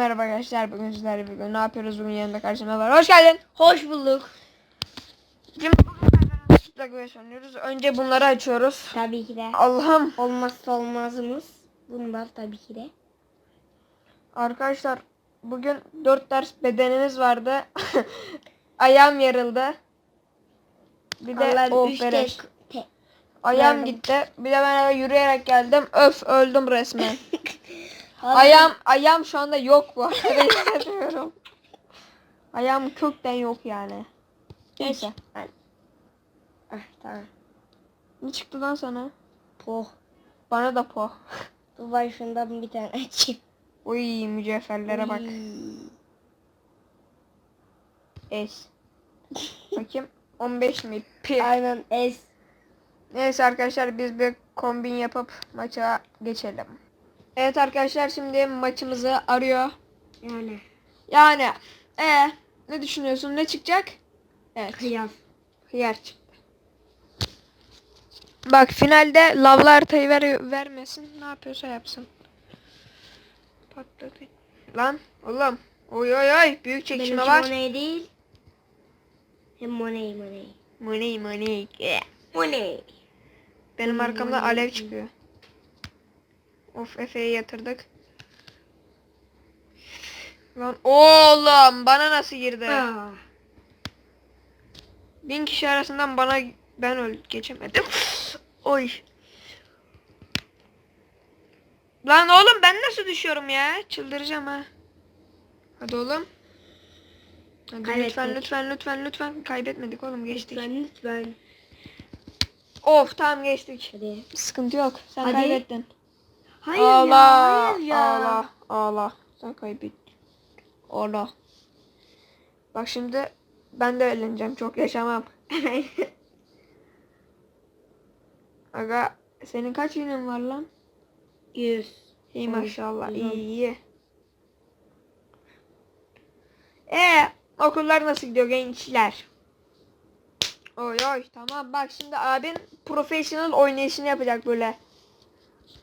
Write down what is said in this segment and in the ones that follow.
Merhaba arkadaşlar bugün sizlerle birlikte ne yapıyoruz bugün yanımda karşımda var. Hoş geldin. Hoş bulduk. Şimdi bugün oynuyoruz. Önce bunları açıyoruz. Tabii ki de. Allah'ım. Olmazsa olmazımız. Bunlar tabii ki de. Arkadaşlar bugün 4 ders bedenimiz vardı. Ayağım yarıldı. Bir de Allah'ım oh üç beleş. tek- te- Ayağım Yardım. gitti. Bir de ben eve yürüyerek geldim. Öf öldüm resmen. Ayağım ayağım şu anda yok bu arada hissediyorum. Ayağım kökten yok yani. Neyse. Ben- Ah tamam. Ne çıktı lan sana? Poh. Bana da po. Dur ben şundan bir tane açayım. Uy mücevherlere bak. Es. Bakayım. 15 mi? Pi. Aynen es. Neyse arkadaşlar biz bir kombin yapıp maça geçelim. Evet arkadaşlar şimdi maçımızı arıyor. Yani. Yani e ne düşünüyorsun? Ne çıkacak? Evet. Kıyas. Hıyar çıktı. Bak finalde lavlı haritayı ver, vermesin. Ne yapıyorsa yapsın. Patladı. Lan oğlum. Oy oy oy. Büyük çekişme var. Money değil. Hem money money. Money money. Money. Benim arkamdan Money. alev çıkıyor. Of Efe'ye yatırdık. Lan oğlum bana nasıl girdi? Ah. Bin kişi arasından bana ben öl geçemedim. Oy. Lan oğlum ben nasıl düşüyorum ya? Çıldıracağım ha. Hadi oğlum. Hadi lütfen lütfen lütfen lütfen kaybetmedik oğlum geçtik. Lütfen lütfen. Of tamam geçtik. Hadi. Sıkıntı yok. Sen Hadi. kaybettin. Hayır ağla, ya. Hayır ya. ağla, ağla. Sen kaybettin. Ağla. Bak şimdi ben de eğleneceğim. Çok yaşamam. Aga senin kaç yünün var lan? Yüz. İyi Tamam, maşallah. iyi iyi. Ee, okullar nasıl gidiyor gençler? Oy oy tamam bak şimdi abin professional oynayışını yapacak böyle.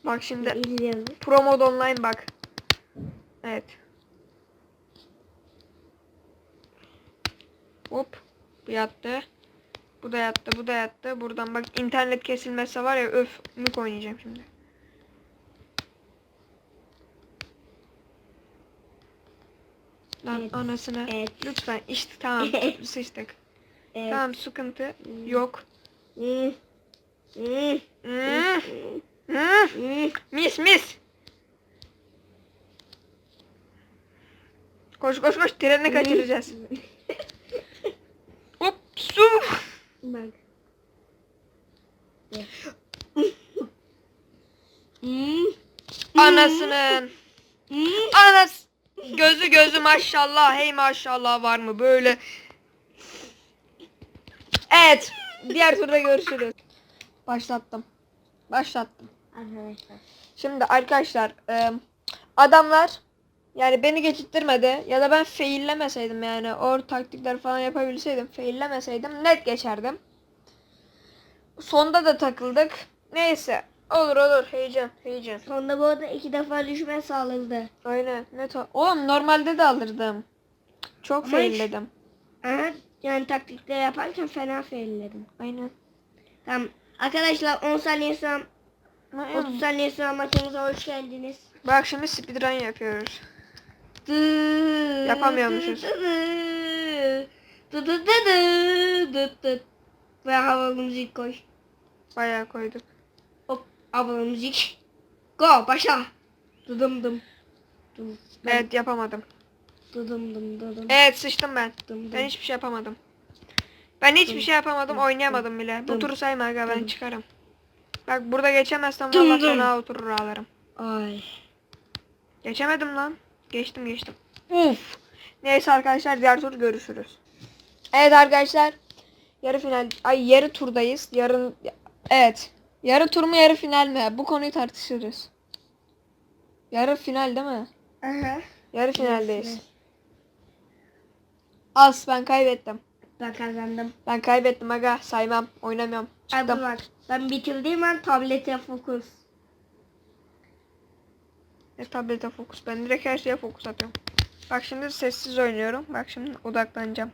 Bak şimdi İzliyorum. Pro Mode Online bak. Evet. Hop. Bu yattı. Bu da yattı. Bu da yattı. Buradan bak internet kesilmezse var ya öf mük oynayacağım şimdi. Lan Evet. anasını. Evet. Lütfen işte tamam sıçtık. Evet. Tamam sıkıntı yok. Hmm. Hmm. Hmm. Hmm. Hmm. Mis mis. Koş koş koş treni kaçıracağız. Hop su. Bak. Anasının. Anas. Gözü gözü maşallah. Hey maşallah var mı böyle. Evet. Diğer turda görüşürüz. Başlattım. Başlattım. Arkadaşlar. Şimdi arkadaşlar adamlar yani beni geçittirmedi ya da ben faillemeseydim yani o taktikler falan yapabilseydim faillemeseydim net geçerdim. Sonda da takıldık. Neyse olur olur heyecan heyecan. Sonunda bu arada iki defa düşme sağladı. Aynen net o- Oğlum normalde de alırdım. Çok Ama failledim. Aha, yani taktikleri yaparken fena failledim. Aynen. Tamam. Arkadaşlar 10 saniye sonra 30 Aynen. saniye sonra maçımıza hoş geldiniz. Bak şimdi speedrun yapıyoruz. Yapamıyormuşuz. Ve havalı müzik koy. Bayağı koyduk. Hop havalı müzik. Go başla. Dıdım dım. Dım. Ben Evet yapamadım. dıdım dım dıdım. Evet sıçtım ben. Dım dım. Ben hiçbir şey yapamadım. Ben hiçbir Dım, şey yapamadım, dım, oynayamadım bile. Bu dım, turu sayma aga ben dım. çıkarım. Bak burada geçemezsem Dım, valla fena oturur ağlarım. Ay. Geçemedim lan. Geçtim geçtim. Uf. Neyse arkadaşlar diğer tur görüşürüz. Evet arkadaşlar. Yarı final, ay yarı turdayız. Yarın, evet. Yarı tur mu yarı final mi? Bu konuyu tartışırız. Yarı final değil mi? Aha. Yarı finaldeyiz. Az ben kaybettim. Ben kazandım. Ben kaybettim aga saymam oynamıyorum. Çıktım. bak ben bitirdiğim an tablete fokus. Ne tablete fokus ben direkt her şeye fokus atıyorum. Bak şimdi sessiz oynuyorum. Bak şimdi odaklanacağım.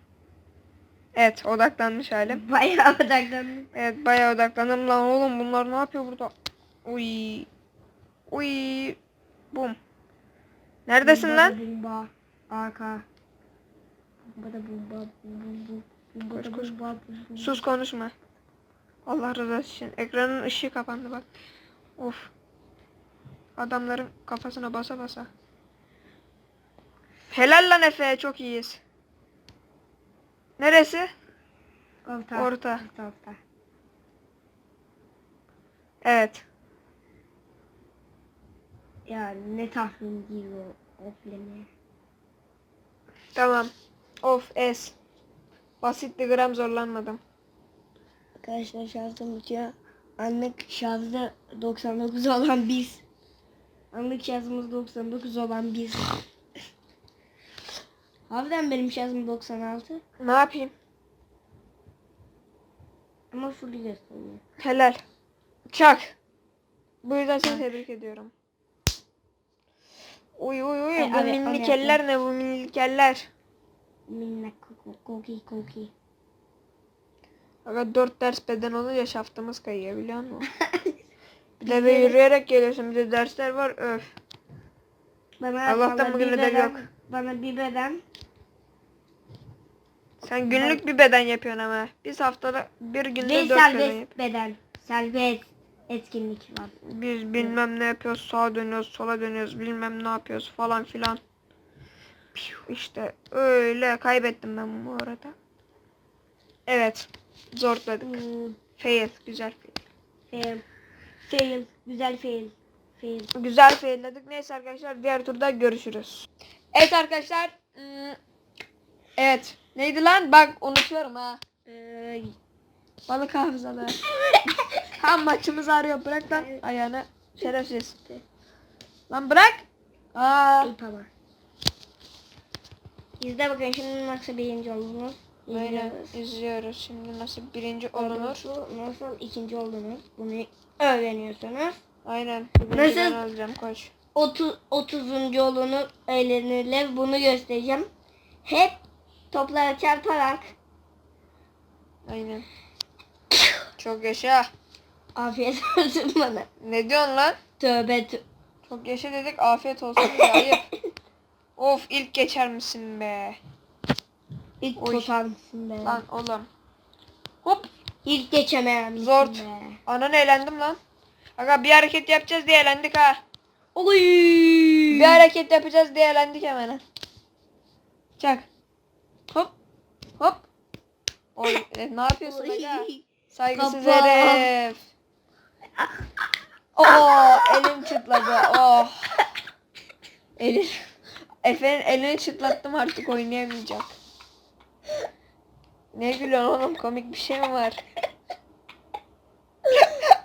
Evet odaklanmış halim. Bayağı odaklandım. Evet bayağı odaklandım lan oğlum bunlar ne yapıyor burada? Uy. Uy. Bum. Neredesin Bumba lan? Bumba. AK. Bumba da bumba. Bum bum. Bumba Koş, da koş. bumba. bum bum. Sus konuşma. Allah razı olsun. Ekranın ışığı kapandı bak. Of. Adamların kafasına basa basa. Helal lan Efe çok iyiyiz. Neresi? Orta. Orta. Orta orta. Evet. Ya ne tahmin değil o. Ofleme. Tamam. Of es. Basitti gram zorlanmadım. Arkadaşlar şarjım bitiyor. Anlık şarjda 99 olan biz. Anlık şarjımız 99 olan biz. Harbiden benim şarjım 96. Ne yapayım? Ama full gösteriyor. Helal. Çak. Bu yüzden seni tebrik ediyorum. Uy uy uy. E, bu abi, minik abi, eller ne bu minik eller? Minnak koki koki. Aga dört ders beden olunca şaftımız kayıyor biliyor musun? bir de böyle yürüyerek geliyorsun bir de dersler var öf. Bana, Allah'tan bugün bir ödev beden- yok. Bana bir beden Sen günlük bir beden yapıyorsun ama. Biz haftada bir günde ve dört beden serbest yap. beden. Serbest etkinlik var. Biz bilmem ne yapıyoruz sağa dönüyoruz sola dönüyoruz bilmem ne yapıyoruz falan filan. İşte öyle kaybettim ben bu arada. Evet. Zorladık. Hmm, Fail. Güzel fail. fail. Fail. Güzel fail. Fail. Güzel failledik. Neyse arkadaşlar diğer turda görüşürüz. Evet arkadaşlar. ım, Evet. Neydi lan? Bak unutuyorum ha. Ee, balık hafızalı. Tam maçımız arıyor. Bırak lan ayağını. Şerefsiz. Lan bırak. Aa. İyi tamam. İzle bakın şimdi nasıl birinci oldunuz. Aynen İzliyoruz. izliyoruz. Şimdi nasıl birinci olunur. Nasıl, ikinci oldunuz. Bunu öğreniyorsunuz. Aynen. Nasıl? alacağım koş. 30 30. olunu öğrenirler. Bunu göstereceğim. Hep toplara çarparak Aynen. Çok yaşa. afiyet olsun bana. Ne diyorsun lan? Tövbe tö- Çok yaşa dedik afiyet olsun ayıp. of ilk geçer misin be? İlk Oy. tutar mısın be? Lan oğlum. Hop. İlk geçemeyen Zor. be? Anan eğlendim lan. Aga bir hareket yapacağız diye eğlendik ha. Oy! Bir hareket yapacağız diye eğlendik hemen. Çak. Hop. Hop. Oy e, ne yapıyorsun aga? Saygısız Kapa. herif. Oo elim çıtladı. Oh. Elim. Efe'nin elini çıtlattım artık oynayamayacak. Ne gülüyorsun oğlum komik bir şey mi var?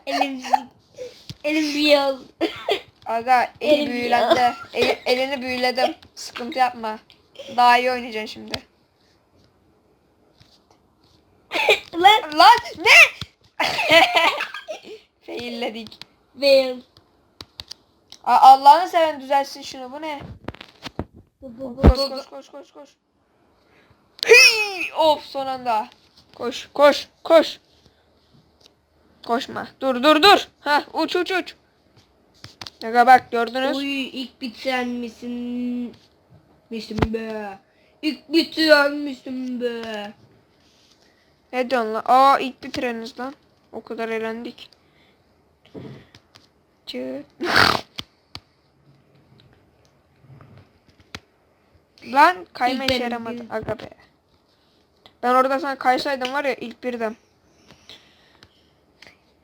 Elim Elim yıl. Aga eli Elim büyülendi. El- elini büyüledim. Sıkıntı yapma. Daha iyi oynayacaksın şimdi. Lan Lan ne? Failledik. fail. A- Allah'ını seven düzelsin şunu. Bu ne? Koş koş koş koş koş. Of son anda. Koş koş koş. Koşma. Dur dur dur. Ha uç uç uç. Aga bak gördünüz. Oy ilk bitiren misin? Misin be? İlk bitiren misin be? Ne diyorsun lan? Aa ilk bitireniz lan. O kadar eğlendik. Çıt. lan kayma işe yaramadı. Aga be. Ben orada sana kaysaydım var ya ilk birdim.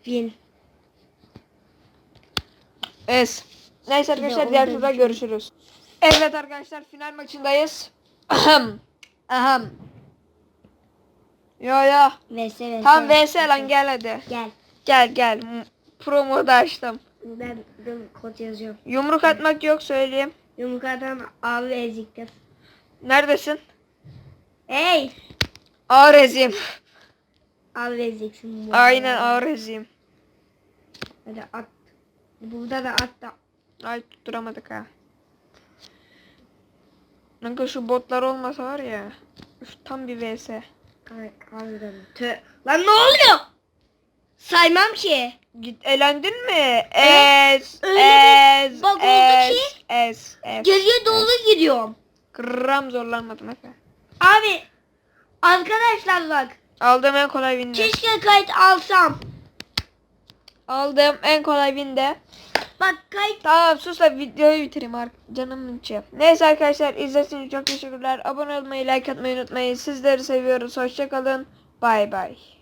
Win. Es. Neyse arkadaşlar diğer da turda görüşürüz. Evet arkadaşlar final maçındayız. Ahem. Ahem. Yo yo. VS VS. Tam vs lan gel hadi. Gel. Gel gel. M- Pro modu açtım. Ben dur kod yazıyorum. Yumruk atmak yok söyleyeyim. Yumurtadan abi eziktir. Neredesin? Hey! Ağır eziyim. Abi eziksin. bu Aynen arada. ağır eziyim. Hadi at. Burada da at da. Ay tutturamadık ha. Kanka şu botlar olmasa var ya. Üf, tam bir vs. Ay, harbiden. Tö- Lan ne oluyor? Saymam ki. Git elendin mi? Evet, Ez, öyle bir ez, bug oldu ez, ki. ez, ez. Geriye doğru gidiyorum. Gram zorlanmadım Efe. Abi arkadaşlar bak. Aldım en kolay winde. Keşke kayıt alsam. Aldım en kolay winde. Bak kayıt Tamam sus da videoyu bitireyim artık. Canımın içi. Neyse arkadaşlar izlediğiniz için çok teşekkürler. Abone olmayı, like atmayı unutmayın. Sizleri seviyoruz. Hoşçakalın. Bay bay.